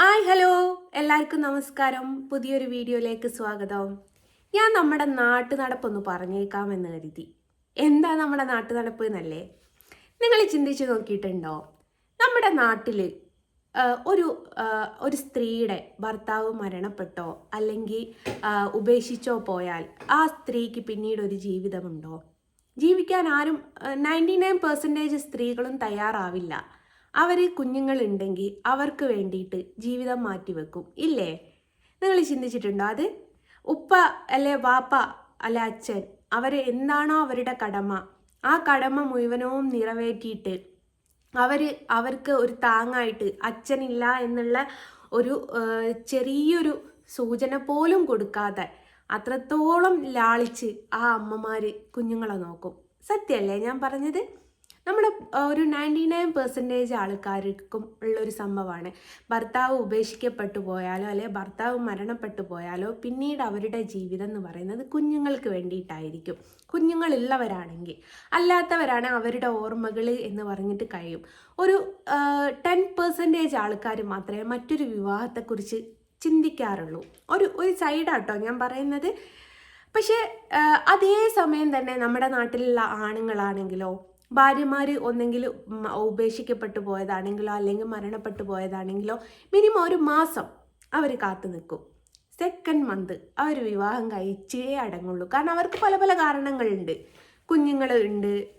Hi hello. എല്ലാവർക്കും നമസ്കാരം. പുതിയൊരു വീഡിയോയിലേക്ക് സ്വാഗതം. ഞാൻ നമ്മുടെ നാട്ടു നടപ്പൊന്ന് പറഞ്ഞേക്കാമെന്ന് കരുതി. എന്താ നമ്മുടെ നാട്ടു നടപ്പ് എന്നല്ലേ? നിങ്ങൾ ചിന്തിച്ച് നോക്കിയിട്ടുണ്ടോ? നമ്മുടെ നാട്ടിൽ ഒരു ഒരു സ്ത്രീയുടെ ഭർത്താവ് മരണപ്പെട്ടോ അല്ലെങ്കിൽ ഉപേക്ഷിച്ചോ പോയാൽ ആ സ്ത്രീക്ക് പിന്നീട് ഒരു ജീവിതമുണ്ടോ? ജീവിക്കാൻ ആരും നയന്റി നയൻ പെർസെന്റേജ് സ്ത്രീകളും തയ്യാറാവില്ല. അവർ കുഞ്ഞുങ്ങളുണ്ടെങ്കിൽ അവർക്ക് വേണ്ടിയിട്ട് ജീവിതം മാറ്റിവെക്കും. ഇല്ലേ? നിങ്ങൾ ചിന്തിച്ചിട്ടുണ്ടോ അത്? ഉപ്പ അല്ലെ വാപ്പ അല്ലെ അച്ഛൻ അവർ എന്താണോ അവരുടെ കടമ. ആ കടമ മുഴുവനവും നിറവേറ്റിയിട്ട് അവർ അവർക്ക് ഒരു താങ്ങായിട്ട് അച്ഛനില്ല എന്നുള്ള ഒരു ചെറിയൊരു സൂചന പോലും കൊടുക്കാതെ അത്രത്തോളം ലാളിച്ച് ആ അമ്മമാർ കുഞ്ഞുങ്ങളെ നോക്കും. സത്യമല്ലേ ഞാൻ പറഞ്ഞത്? നമ്മുടെ ഒരു നയന്റി നയൻ പെർസെന്റേജ് ആൾക്കാർക്കും ഉള്ളൊരു സംഭവമാണ്. ഭർത്താവ് ഉപേക്ഷിക്കപ്പെട്ടു പോയാലോ അല്ലെ ഭർത്താവ് മരണപ്പെട്ടു പോയാലോ പിന്നീട് അവരുടെ ജീവിതം എന്ന് പറയുന്നത് കുഞ്ഞുങ്ങൾക്ക് വേണ്ടിയിട്ടായിരിക്കും. കുഞ്ഞുങ്ങളുള്ളവരാണെങ്കിൽ അല്ലാത്തവരാണ് അവരുടെ ഓർമ്മകൾ എന്ന് പറഞ്ഞിട്ട് കഴിയും. ഒരു ടെൻ പെർസെന്റേജ് ആൾക്കാർ മാത്രമേ മറ്റൊരു വിവാഹത്തെക്കുറിച്ച് ചിന്തിക്കാറുള്ളൂ. ഒരു ഒരു സൈഡാട്ടോ ഞാൻ പറയുന്നത്. പക്ഷേ അതേ സമയം തന്നെ നമ്മുടെ നാട്ടിലുള്ള ആണുങ്ങളാണെങ്കിലോ ഭാര്യമാർ ഒന്നെങ്കിൽ ഉപേക്ഷിക്കപ്പെട്ടു പോയതാണെങ്കിലോ അല്ലെങ്കിൽ മരണപ്പെട്ടു പോയതാണെങ്കിലോ മിനിമം ഒരു മാസം അവർ കാത്തു നിൽക്കും. സെക്കൻഡ് മന്ത് അവർ വിവാഹം കഴിച്ചേ അടങ്ങുള്ളൂ. കാരണം അവർക്ക് പല പല കാരണങ്ങളുണ്ട്.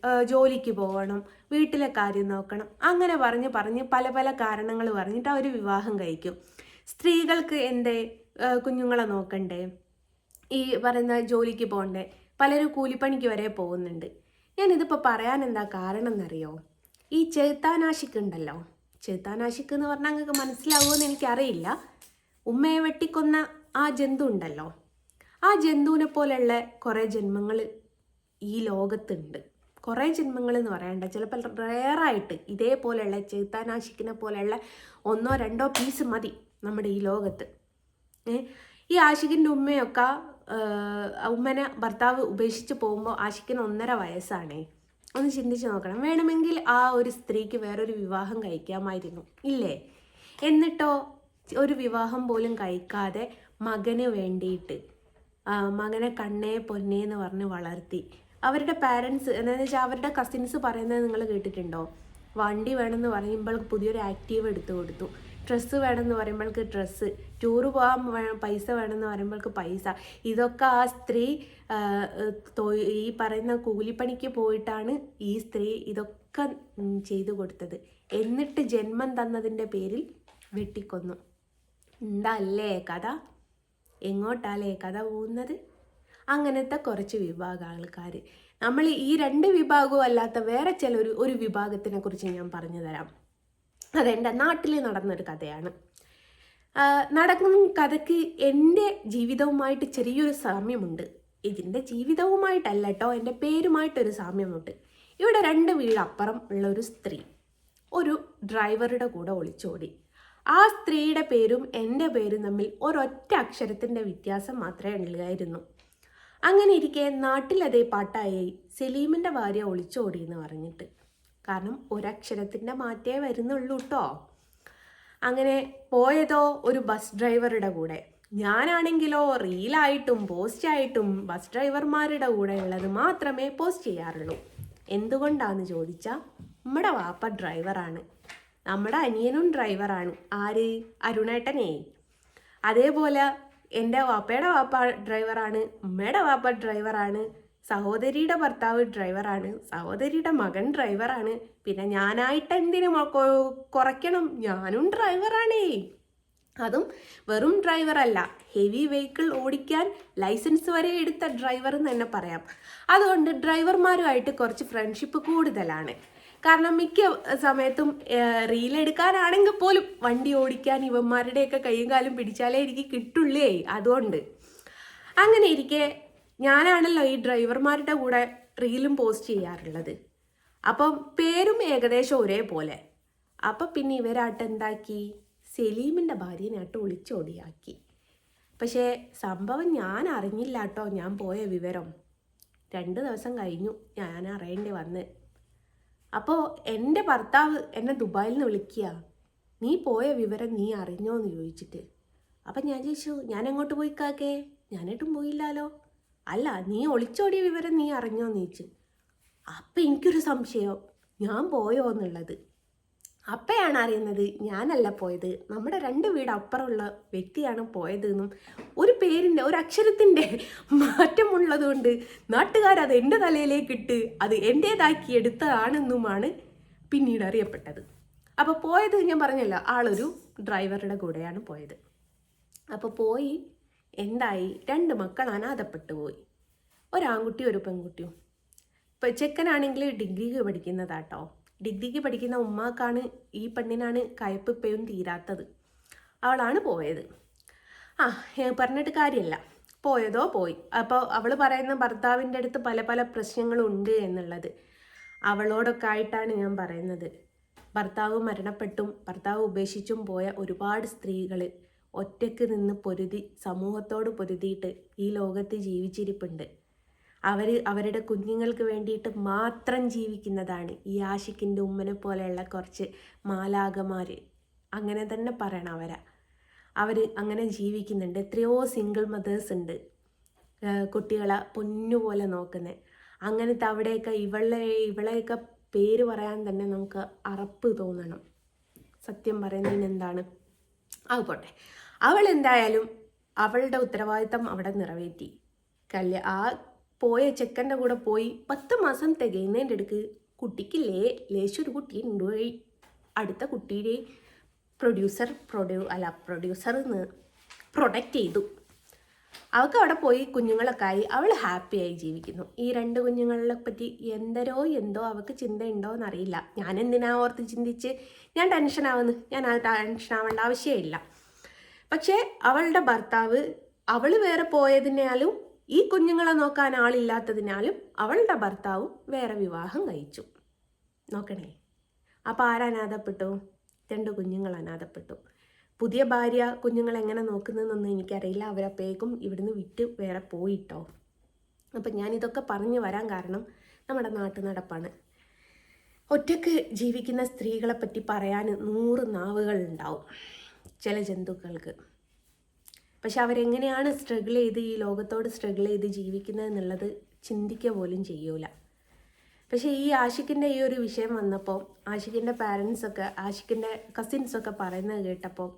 ആ, ജോലിക്ക് പോകണം വീട്ടിലെ കാര്യം നോക്കണം അങ്ങനെ പറഞ്ഞ് പറഞ്ഞ് പല പല കാരണങ്ങൾ പറഞ്ഞിട്ട് അവർ വിവാഹം കഴിക്കും. സ്ത്രീകൾക്ക് എന്തേ കുഞ്ഞുങ്ങളെ നോക്കണ്ടേ? ഈ പറയുന്ന ജോലിക്ക് പോകണ്ടേ? പലരും കൂലിപ്പണിക്ക് വരെ പോകുന്നുണ്ട്. ഞാനിതിപ്പോൾ പറയാൻ എന്താ കാരണം എന്നറിയോ ഈ ചേത്താനാശിക്ക് ഉണ്ടല്ലോ ചേത്താനാശിക്ക് എന്ന് പറഞ്ഞാൽ നിങ്ങൾക്ക് മനസ്സിലാവുമെന്ന് എനിക്കറിയില്ല. ഉമ്മയെ വെട്ടിക്കൊന്ന ആ ജന്തു ഉണ്ടല്ലോ. ആ ജന്തുവിനെ പോലെയുള്ള കുറേ ജന്മങ്ങൾ ഈ ലോകത്തുണ്ട്. കുറേ ജന്മങ്ങൾ എന്ന് പറയണ്ട. ചിലപ്പോൾ റെയറായിട്ട് ഇതേപോലെയുള്ള ചേത്താനാശിക്കിനെ പോലെയുള്ള ഒന്നോ രണ്ടോ പീസ് മതി നമ്മുടെ ഈ ലോകത്ത്. ഈ ആശിക്കിന്റെ ഉമ്മയൊക്കെ ഉമ്മനെ ഭർത്താവ് ഉപേക്ഷിച്ച് പോകുമ്പോൾ ആഷിഖിന് ഒന്നര വയസ്സാണേ. ഒന്ന് ചിന്തിച്ച് നോക്കണം. വേണമെങ്കിൽ ആ ഒരു സ്ത്രീക്ക് വേറൊരു വിവാഹം കഴിക്കാമായിരുന്നു. ഇല്ലേ? എന്നിട്ടോ ഒരു വിവാഹം പോലും കഴിക്കാതെ മകന് വേണ്ടിയിട്ട് മകനെ കണ്ണേ പൊന്നേ എന്ന് പറഞ്ഞ് വളർത്തി. അവരുടെ പാരൻസ് എന്താണെന്ന് വെച്ചാൽ അവരുടെ കസിൻസ് പറയുന്നത് നിങ്ങൾ കേട്ടിട്ടുണ്ടോ? വണ്ടി വേണമെന്ന് പറയുമ്പോൾ പുതിയൊരു ആക്റ്റീവ് എടുത്തു കൊടുത്തു. ഡ്രസ്സ് വേണമെന്ന് പറയുമ്പോൾക്ക് ഡ്രസ്സ് ടൂറ് പോകാൻ പൈസ വേണമെന്ന് പറയുമ്പോൾക്ക് പൈസ. ഇതൊക്കെ ആ സ്ത്രീ ഈ പറയുന്ന കൂലിപ്പണിക്ക് പോയിട്ടാണ് ഈ സ്ത്രീ ഇതൊക്കെ ചെയ്തു കൊടുത്തത്. എന്നിട്ട് ജന്മം തന്നതിന്റെ പേരിൽ വെട്ടിക്കൊന്നു. എന്താല്ലേ കഥ? എങ്ങോട്ടാലേ കഥ പോകുന്നത്? അങ്ങനത്തെ കുറച്ച് വിഭാഗം ആൾക്കാർ നമ്മൾ ഈ രണ്ട് വിഭാഗവും അല്ലാത്ത വേറെ ചില ഒരു വിഭാഗത്തിനെ കുറിച്ച് ഞാൻ പറഞ്ഞു തരാം. അതെന്റെ നാട്ടിൽ നടന്നൊരു കഥയാണ്. നടക്കുന്ന കഥയ്ക്ക് എന്റെ ജീവിതവുമായിട്ട് ചെറിയൊരു സാമ്യമുണ്ട്. ഇതിന്റെ ജീവിതവുമായിട്ടല്ല കേട്ടോ എന്റെ പേരുമായിട്ടൊരു സാമ്യമുണ്ട്. ഇവിടെ രണ്ട് വീടപ്പുറം ഉള്ള ഒരു സ്ത്രീ ഒരു ഡ്രൈവറുടെ കൂടെ ഒളിച്ചോടി. ആ സ്ത്രീയുടെ പേരും എന്റെ പേരും തമ്മിൽ ഒരൊറ്റ അക്ഷരത്തിന്റെ വ്യത്യാസം മാത്രമേ ഉള്ളായിരുന്നു. അങ്ങനെ ഇരിക്കെ നാട്ടിലതേ പാട്ടായി സലീമിന്റെ ഭാര്യ ഒളിച്ചോടി എന്ന് പറഞ്ഞിട്ട്. കാരണം ഒരക്ഷരത്തിന്റെ മാറ്റേ വരുന്നുള്ളൂ കേട്ടോ അങ്ങനെ പോയതോ ഒരു ബസ് ഡ്രൈവറുടെ കൂടെ. ഞാനാണെങ്കിലോ റീലായിട്ടും പോസ്റ്റായിട്ടും ബസ് ഡ്രൈവർമാരുടെ കൂടെ ഉള്ളത് മാത്രമേ പോസ്റ്റ് ചെയ്യാറുള്ളൂ. എന്തുകൊണ്ടാന്ന് ചോദിച്ചാൽ നമ്മുടെ വാപ്പ ഡ്രൈവറാണ് നമ്മുടെ അനിയനും ഡ്രൈവറാണ് ആര്? അരുണേട്ടനേ. അതേപോലെ എന്റെ വാപ്പയുടെ വാപ്പ ഡ്രൈവറാണ് ഉമ്മയുടെ വാപ്പ ഡ്രൈവറാണ് സഹോദരിയുടെ ഭർത്താവ് ഡ്രൈവറാണ് സഹോദരിയുടെ മകൻ ഡ്രൈവറാണ്. പിന്നെ ഞാനായിട്ട് എന്തിനു കുറയ്ക്കണം? ഞാനും ഡ്രൈവറാണേ. അതും വെറും ഡ്രൈവറല്ല. ഹെവി വെഹിക്കിൾ ഓടിക്കാൻ ലൈസൻസ് വരെ എടുത്ത ഡ്രൈവർ എന്ന് തന്നെ പറയാം. അതുകൊണ്ട് ഡ്രൈവർമാരുമായിട്ട് കുറച്ച് ഫ്രണ്ട്ഷിപ്പ് കൂടുതലാണ്. കാരണം മിക്ക സമയത്തും റീൽ എടുക്കാനാണെങ്കിൽ പോലും വണ്ടി ഓടിക്കാൻ ഇവന്മാരുടെയൊക്കെ കൈയും കാലും പിടിച്ചാലേ എനിക്ക് കിട്ടുള്ളേ. അതുകൊണ്ട് അങ്ങനെ ഇരിക്കെ ഞാനാണല്ലോ ഈ ഡ്രൈവർമാരുടെ കൂടെ റീലും പോസ്റ്റ് ചെയ്യാറുള്ളത്. അപ്പം പേരും ഏകദേശം ഒരേപോലെ. അപ്പം പിന്നെ ഇവരാട്ട് എന്താക്കി? സലീമിന്റെ ഭാര്യനായിട്ട് ഒളിച്ചോടിയാക്കി. പക്ഷേ സംഭവം ഞാൻ അറിഞ്ഞില്ല കേട്ടോ ഞാൻ പോയ വിവരം. രണ്ട് ദിവസം കഴിഞ്ഞു ഞാൻ അറിയേണ്ടി വന്ന്. അപ്പോൾ എന്റെ ഭർത്താവ് എന്നെ ദുബായിൽ നിന്ന് വിളിക്കുക. നീ പോയ വിവരം നീ അറിഞ്ഞോ എന്ന് ചോദിച്ചിട്ട്. അപ്പം ഞാൻ ചോദിച്ചു ഞാൻ എങ്ങോട്ട് പോയി കാക്കേ? ഞാനായിട്ടും പോയില്ലാലോ? അല്ല നീ ഒളിച്ചോടിയ വിവരം നീ അറിഞ്ഞോ നീച്ച് അപ്പം എനിക്കൊരു സംശയം. ഞാൻ പോയോ എന്നുള്ളത്. അപ്പയാണ് അറിയുന്നത് ഞാനല്ല പോയത്. നമ്മുടെ രണ്ട് വീട് അപ്പുറമുള്ള വ്യക്തിയാണ് പോയതെന്നും ഒരു പേരിന്റെ ഒരു അക്ഷരത്തിന്റെ മാറ്റമുള്ളതുകൊണ്ട് നാട്ടുകാരത് എന്റെ തലയിലേക്ക് ഇട്ട് അത് എന്റേതാക്കി എടുത്തതാണെന്നുമാണ് പിന്നീട് അറിയപ്പെട്ടത്. അപ്പോൾ പോയത് ഞാൻ പറഞ്ഞല്ലോ ആളൊരു ഡ്രൈവറുടെ കൂടെയാണ് പോയത്. അപ്പോൾ പോയി എന്തായി? രണ്ട് മക്കൾ അനാഥപ്പെട്ടു പോയി. ഒരാൺകുട്ടി ഒരു പെൺകുട്ടിയും ഇപ്പം ചെക്കനാണെങ്കിൽ ഡിഗ്രിക്ക് പഠിക്കുന്നതാട്ടോ. ഡിഗ്രിക്ക് പഠിക്കുന്ന ഉമ്മാക്കാണ് ഈ പെണ്ണിനാണ് കയപ്പ് ഇപ്പോഴും തീരാത്തത്. അവളാണ് പോയത്. ആ പറഞ്ഞിട്ട് കാര്യമല്ല. പോയതോ പോയി. അപ്പോൾ അവൾ പറയുന്ന ഭർത്താവിന്റെ അടുത്ത് പല പല പ്രശ്നങ്ങളുണ്ട് എന്നുള്ളത് അവളോടൊക്കെ ആയിട്ടാണ് ഞാൻ പറയുന്നത്. ഭർത്താവ് മരണപ്പെട്ടും ഭർത്താവ് ഉപേക്ഷിച്ചും പോയ ഒരുപാട് സ്ത്രീകൾ ഒറ്റയ്ക്ക് നിന്ന് പൊരുതി സമൂഹത്തോട് പൊരുതിയിട്ട് ഈ ലോകത്ത് ജീവിച്ചിരിപ്പുണ്ട്. അവർ അവരുടെ കുഞ്ഞുങ്ങൾക്ക് വേണ്ടിയിട്ട് മാത്രം ജീവിക്കുന്നതാണ് ഈ ആഷിക്കിന്റെ ഉമ്മനെ പോലെയുള്ള കുറച്ച് മാലാകമാർ അങ്ങനെ തന്നെ പറയണം അവരെ. അവർ അങ്ങനെ ജീവിക്കുന്നുണ്ട്. എത്രയോ സിംഗിൾ മദേഴ്സ് ഉണ്ട് കുട്ടികളെ പൊന്നുപോലെ നോക്കുന്നത് അങ്ങനത്തെ അവിടെയൊക്കെ ഇവളെ ഇവളെയൊക്കെ പേര് പറയാൻ തന്നെ നമുക്ക് അറപ്പ് തോന്നണം. സത്യം പറയുന്നതിന് എന്താണ്? ആ പോട്ടെ അവൾ എന്തായാലും അവളുടെ ഉത്തരവാദിത്തം അവിടെ നിറവേറ്റി. കല്യ ആ പോയ ചെക്കന്റെ കൂടെ പോയി പത്ത് മാസം തികയുന്നതിന്റെ അടുക്ക് കുട്ടിക്കില്ലേ ലേശൊരു കുട്ടി ഉണ്ടായി അടുത്ത കുട്ടിയുടെ പ്രൊഡ്യൂസർ പ്രൊഡ്യൂ അല്ല പ്രൊഡ്യൂസർ പ്രൊഡക്റ്റ് ചെയ്തു. അവൾക്ക് അവിടെ പോയി കുഞ്ഞുങ്ങളൊക്കെ ആയി. അവൾ ഹാപ്പിയായി ജീവിക്കുന്നു. ഈ രണ്ട് കുഞ്ഞുങ്ങളെ പറ്റി എന്തരോ എന്തോ അവൾക്ക് ചിന്തയുണ്ടോ എന്നറിയില്ല ഞാൻ എന്തിനാ ഓർത്ത് ചിന്തിച്ച് ഞാൻ ടെൻഷനാവുന്നു ഞാൻ ആ ടെൻഷൻ ആവേണ്ട ആവശ്യമില്ല. പക്ഷേ അവളുടെ ഭർത്താവ് അവൾ വേറെ പോയതിനാലും ഈ കുഞ്ഞുങ്ങളെ നോക്കാൻ ആളില്ലാത്തതിനാലും അവളുടെ ഭർത്താവും വേറെ വിവാഹം കഴിച്ചു. നോക്കണേ. അപ്പോൾ ആരനാഥപ്പെട്ടു രണ്ട് കുഞ്ഞുങ്ങൾ അനാഥപ്പെട്ടു. പുതിയ ഭാര്യ കുഞ്ഞുങ്ങൾ എങ്ങനെ നോക്കുന്നതെന്നൊന്നും എനിക്കറിയില്ല. അവരപ്പേക്കും ഇവിടുന്ന് വിറ്റ് വേറെ പോയിട്ടോ. അപ്പം ഞാനിതൊക്കെ പറഞ്ഞു വരാൻ കാരണം നമ്മുടെ നാട്ടു നടപ്പാണ്. ഒറ്റയ്ക്ക് ജീവിക്കുന്ന സ്ത്രീകളെ പറ്റി പറയാൻ നൂറ് നാവുകൾ ഉണ്ടാവും ചില ജന്തുക്കൾക്ക്. പക്ഷെ അവരെങ്ങനെയാണ് സ്ട്രഗിൾ ചെയ്ത് ഈ ലോകത്തോട് സ്ട്രഗിൾ ചെയ്ത് ജീവിക്കുന്നത് എന്നുള്ളത് ചിന്തിക്കുക പോലും ചെയ്യൂല. പക്ഷേ ഈ ആഷിക്കിന്റെ ഈ ഒരു വിഷയം വന്നപ്പോൾ ആഷിക്കിന്റെ പാരൻസൊക്കെ ആഷിക്കിന്റെ കസിൻസൊക്കെ പറയുന്നത് കേട്ടപ്പോൾ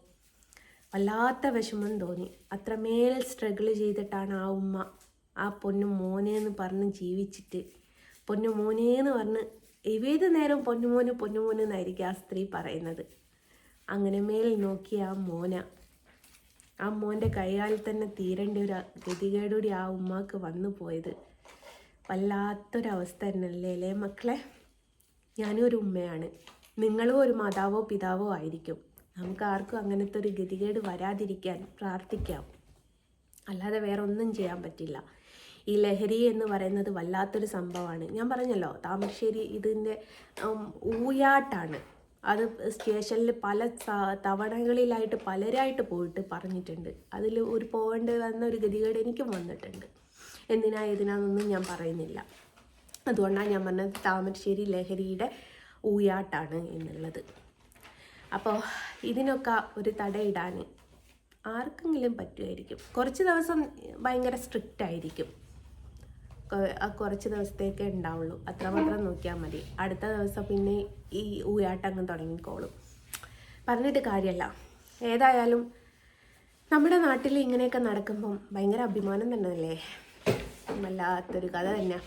വല്ലാത്ത വിഷമം തോന്നി. അത്രമേൽ സ്ട്രഗിൾ ചെയ്തിട്ടാണ് ആ ഉമ്മ ആ പൊന്നു മോനെന്ന് പറഞ്ഞ് ജീവിച്ചിട്ട്. പൊന്നു മോനേന്ന് പറഞ്ഞ് ഏത് നേരം പൊന്നുമോന് പൊന്നുമോന് എന്നായിരിക്കും ആ സ്ത്രീ പറയുന്നത്. അങ്ങനെ മേൽ നോക്കിയ ആ മോന. ആ മോന്റെ കൈകാൽ തന്നെ തീരേണ്ട ഒരു ഗതികേടുകൂടി ആ ഉമ്മാക്ക് വന്നു പോയത്. വല്ലാത്തൊരവസ്ഥ തന്നെയല്ലേ അല്ലേ മക്കളെ? ഞാനും ഒരു ഉമ്മയാണ്. നിങ്ങളും ഒരു മാതാവോ പിതാവോ ആയിരിക്കും. നമുക്ക് ആർക്കും അങ്ങനത്തെ ഒരു ഗതികേട് വരാതിരിക്കാൻ പ്രാർത്ഥിക്കാം. അല്ലാതെ വേറെ ഒന്നും ചെയ്യാൻ പറ്റില്ല. ഈ ലഹരി എന്ന് പറയുന്നത് വല്ലാത്തൊരു സംഭവമാണ്. ഞാൻ പറഞ്ഞല്ലോ താമരശ്ശേരി ഇതിന്റെ ഊയാട്ടാണ്. അത് സ്റ്റേഷനിൽ പല തവണകളിലായിട്ട് പലരായിട്ട് പോയിട്ട് പറഞ്ഞിട്ടുണ്ട്. അതിൽ ഒരു പോകേണ്ടി വന്ന ഒരു ഗതികേട് എനിക്കും വന്നിട്ടുണ്ട്. എന്തിനാ ഇതിനാന്നൊന്നും ഞാൻ പറയുന്നില്ല. അതുകൊണ്ടാണ് ഞാൻ പറഞ്ഞത് താമരശ്ശേരി ലഹരിയുടെ ഊയാട്ടാണ് എന്നുള്ളത്. അപ്പോൾ ഇതിനൊക്കെ ഒരു തടയിടാൻ ആർക്കെങ്കിലും പറ്റുമായിരിക്കും. കുറച്ച് ദിവസം ഭയങ്കര സ്ട്രിക്റ്റ് ആയിരിക്കും. കുറച്ച് ദിവസത്തേക്കേ ഉണ്ടാവുള്ളൂ. അത്രമാത്രം നോക്കിയാൽ മതി. അടുത്ത ദിവസം പിന്നെ ഈ ഊയാട്ടങ്ങ് തുടങ്ങിക്കോളും. പറഞ്ഞിട്ട് കാര്യമല്ല ഏതായാലും നമ്മുടെ നാട്ടിൽ ഇങ്ങനെയൊക്കെ നടക്കുമ്പം ഭയങ്കര അഭിമാനം തന്നെയല്ലേ? വല്ലാത്തൊരു കഥ തന്നെ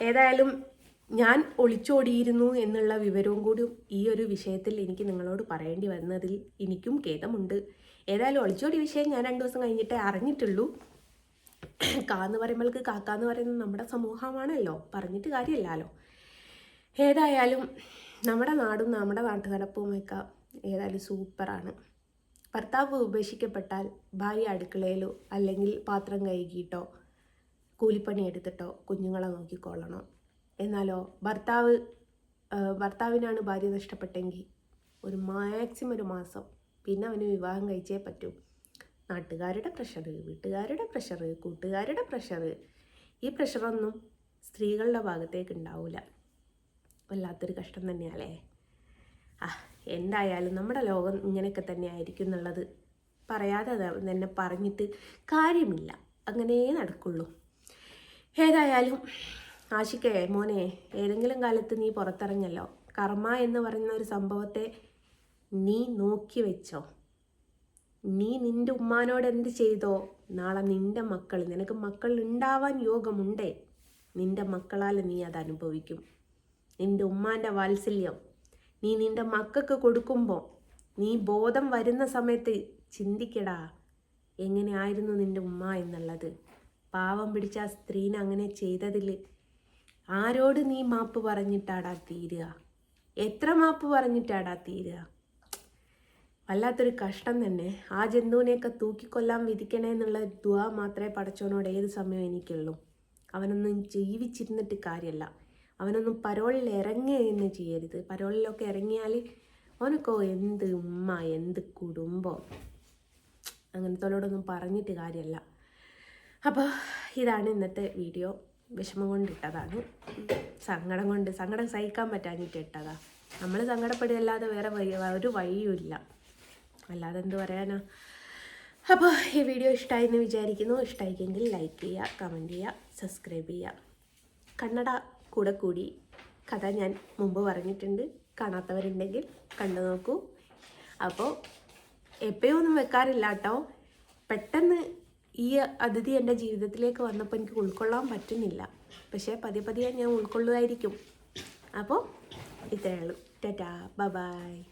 ഏതായാലും ഞാൻ ഒളിച്ചോടിയിരുന്നു എന്നുള്ള വിവരവും കൂടി ഈ ഒരു വിഷയത്തിൽ എനിക്ക് നിങ്ങളോട് പറയേണ്ടി വന്നതിൽ എനിക്കും ഖേദമുണ്ട്. ഏതായാലും ഒളിച്ചോടി വിഷയം ഞാൻ രണ്ട് ദിവസം കഴിഞ്ഞിട്ടേ അറിഞ്ഞിട്ടുള്ളൂ. കാന്ന് പറയുമ്പോൾക്ക് കാക്കാന്ന് പറയുന്നത് നമ്മുടെ സമൂഹമാണല്ലോ. പറഞ്ഞിട്ട് കാര്യമല്ലല്ലോ. ഏതായാലും നമ്മുടെ നാടും നമ്മുടെ നാട്ടുനടപ്പുമൊക്കെ ഏതായാലും സൂപ്പറാണ്. ഭർത്താവ് ഉപേക്ഷിക്കപ്പെട്ടാൽ ഭാര്യ അടുക്കളയിലോ അല്ലെങ്കിൽ പാത്രം കഴുകിയിട്ടോ കൂലിപ്പണി എടുത്തിട്ടോ കുഞ്ഞുങ്ങളെ നോക്കിക്കൊള്ളണം. എന്നാലോ ഭർത്താവ് ഭർത്താവിനാണ് ഭാര്യ നഷ്ടപ്പെട്ടെങ്കിൽ ഒരു മാക്സിമം ഒരു മാസം പിന്നെ അവന് വിവാഹം കഴിച്ചേ പറ്റൂ. നാട്ടുകാരുടെ പ്രഷർ വീട്ടുകാരുടെ പ്രഷർ കൂട്ടുകാരുടെ പ്രഷർ ഈ പ്രഷറൊന്നും സ്ത്രീകളുടെ ഭാഗത്തേക്ക് ഉണ്ടാവില്ല വല്ലാത്തൊരു കഷ്ടം തന്നെയല്ലേ? ആ എന്തായാലും നമ്മുടെ ലോകം ഇങ്ങനെയൊക്കെ തന്നെ ആയിരിക്കും എന്നുള്ളത് പറയാതെ തന്നെ പറഞ്ഞിട്ട് കാര്യമില്ല. അങ്ങനെ നടക്കുള്ളൂ. ഏതായാലും ആശിക്കേ മോനെ ഏതെങ്കിലും കാലത്ത് നീ പുറത്തിറങ്ങല്ലോ. കർമ്മ എന്ന് പറയുന്ന ഒരു സംഭവത്തെ നീ നോക്കി വെച്ചോ. നീ നിന്റെ ഉമ്മാനോട് എന്ത് ചെയ്തോ? നാളെ നിന്റെ മക്കൾ നിനക്ക് മക്കൾ ഉണ്ടാവാൻ യോഗമുണ്ടേ. നിന്റെ മക്കളാൽ നീ അത് അനുഭവിക്കും. നിന്റെ ഉമ്മാന്റെ വാത്സല്യം നീ നിന്റെ മക്കൾക്ക് കൊടുക്കുമ്പോൾ നീ ബോധം വരുന്ന സമയത്ത് ചിന്തിക്കടാ എങ്ങനെയായിരുന്നു നിന്റെ ഉമ്മ എന്നുള്ളത്? പാവം പിടിച്ച ആ സ്ത്രീനെ അങ്ങനെ ചെയ്തതിൽ ആരോട് നീ മാപ്പ് പറഞ്ഞിട്ടാടാ തീരുക? എത്ര മാപ്പ് പറഞ്ഞിട്ടാടാ തീരുക? വല്ലാത്തൊരു കഷ്ടം തന്നെ. ആ ജന്തുവിനെയൊക്കെ തൂക്കിക്കൊല്ലാൻ വിധിക്കണേ എന്നുള്ള ദുആ മാത്രമേ പടച്ചോനോട് ഏത് സമയം എനിക്കുള്ളൂ. അവനൊന്നും ജീവിച്ചിരുന്നിട്ട് കാര്യമല്ല അവനൊന്നും പരോളിൽ ഇറങ്ങുകയെന്ന് ചെയ്യരുത്. പരോളിലൊക്കെ ഇറങ്ങിയാൽ അവനൊക്കെ എന്ത് ഉമ്മ എന്ത് കുടുംബം. അങ്ങനത്തോടൊന്നും പറഞ്ഞിട്ട് കാര്യമല്ല അപ്പോൾ ഇതാണ് ഇന്നത്തെ വീഡിയോ. വിഷമം കൊണ്ടിട്ടതാണ് സങ്കടം കൊണ്ട് സങ്കടം സഹിക്കാൻ പറ്റാഞ്ഞിട്ട് ഇട്ടതാണ് നമ്മൾ സങ്കടപ്പെടുകയല്ലാതെ വേറെ വഴി ഒരു വഴിയുമില്ല. അല്ലാതെ എന്ത് പറയാനാ? അപ്പോൾ ഈ വീഡിയോ ഇഷ്ടമായി എന്ന് വിചാരിക്കുന്നു. ഇഷ്ടമായിക്കെങ്കിൽ ലൈക്ക് ചെയ്യുക കമന്റ് ചെയ്യുക സബ്സ്ക്രൈബ് ചെയ്യുക കന്നഡ കൂടെ കൂടി കഥ ഞാൻ മുമ്പ് പറഞ്ഞിട്ടുണ്ട്. കാണാത്തവരുണ്ടെങ്കിൽ കണ്ടു നോക്കൂ. അപ്പോൾ എപ്പോഴും ഒന്നും വെക്കാറില്ല കേട്ടോ. പെട്ടെന്ന് ഈ അതിഥി എന്റെ ജീവിതത്തിലേക്ക് വന്നപ്പോൾ എനിക്ക് ഉൾക്കൊള്ളാൻ പറ്റുന്നില്ല. പക്ഷേ പതിയെ പതിയെ ഞാൻ ഉൾക്കൊള്ളുമായിരിക്കും. അപ്പോൾ ഇത്രയേ ഉള്ളൂ. ടാറ്റാ. ബൈ.